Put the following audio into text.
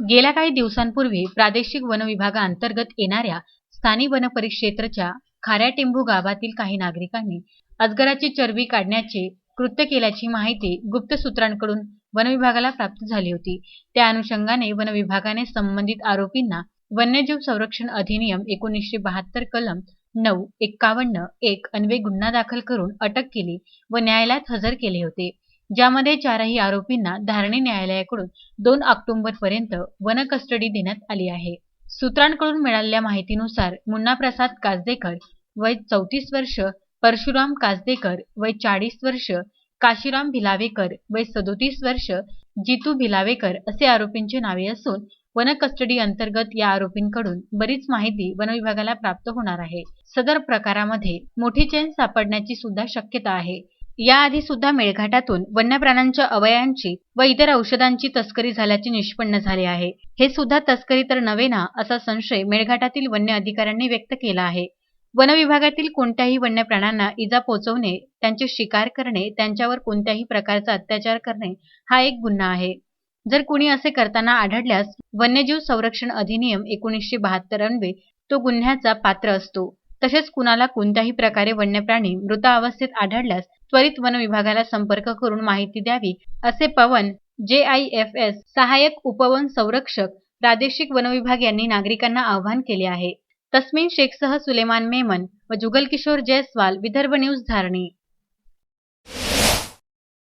गेल्या काही दिवसांपूर्वी प्रादेशिक वन विभागाअंतर्गत येणाऱ्या स्थानिक वन परिक्षेत्राच्या खाऱ्याटेंभू गावातील काही नागरिकांनी अजगराची चरबी काढण्याचे कृत्य केल्याची माहिती गुप्त सूत्रांकडून वन विभागाला प्राप्त झाली होती. त्या अनुषंगाने वन विभागाने संबंधित आरोपींना वन्यजीव संरक्षण अधिनियम एकोणीसशे बहात्तर कलम नऊ एक्कावन्न एक अन्वे गुन्हा दाखल करून अटक केली व न्यायालयात हजर केले होते. ज्यामध्ये चारही आरोपींना धारणी न्यायालयाकडून दोन ऑक्टोबर पर्यंत वन कस्टडी देण्यात आली आहे. सूत्रांकडून मिळालेल्या माहितीनुसार मुन्ना प्रसाद काजदेकर वय चौतीस वर्ष परशुराम काजदेकर वय चाळीस वर्ष काशीराम भिलावेकर वय सदोतीस वर्ष जितू भिलावेकर असे आरोपींची नावे असून वन कस्टडी अंतर्गत या आरोपींकडून बरीच माहिती वन विभागाला प्राप्त होणार आहे. सदर प्रकारामध्ये मोठी चेन सापडण्याची सुद्धा शक्यता आहे. याआधी सुद्धा मेळघाटातून वन्य प्राण्यांच्या अवयांची व इतर औषधांची तस्करी झाल्याचे निष्पन्न झाले आहे. हे सुद्धा तस्करी तर नव्हे ना असा संशय मेळघाटातील वन्य अधिकाऱ्यांनी व्यक्त केला आहे. वन विभागातील कोणत्याही वन्य प्राण्यांना इजा पोहोचवणे त्यांचे शिकार करणे त्यांच्यावर कोणत्याही प्रकारचा अत्याचार करणे हा एक गुन्हा आहे. जर कुणी असे करताना आढळल्यास वन्यजीव संरक्षण अधिनियम एकोणीसशे बहात्तर अन्वे तो गुन्ह्याचा पात्र असतो. तसेच कुणाला कोणत्याही प्रकारे वन्य प्राणी मृत अवस्थेत आढळल्यास त्वरित वन विभागाला संपर्क करून माहिती द्यावी असे पवन जे आय एफ एस सहाय्यक उपवन संरक्षक प्रादेशिक वनविभाग यांनी नागरिकांना आवाहन केले आहे. तस्मिन शेखसह सुलेमान मेमन व जुगल किशोर जयस्वाल विदर्भ न्यूज धारणी.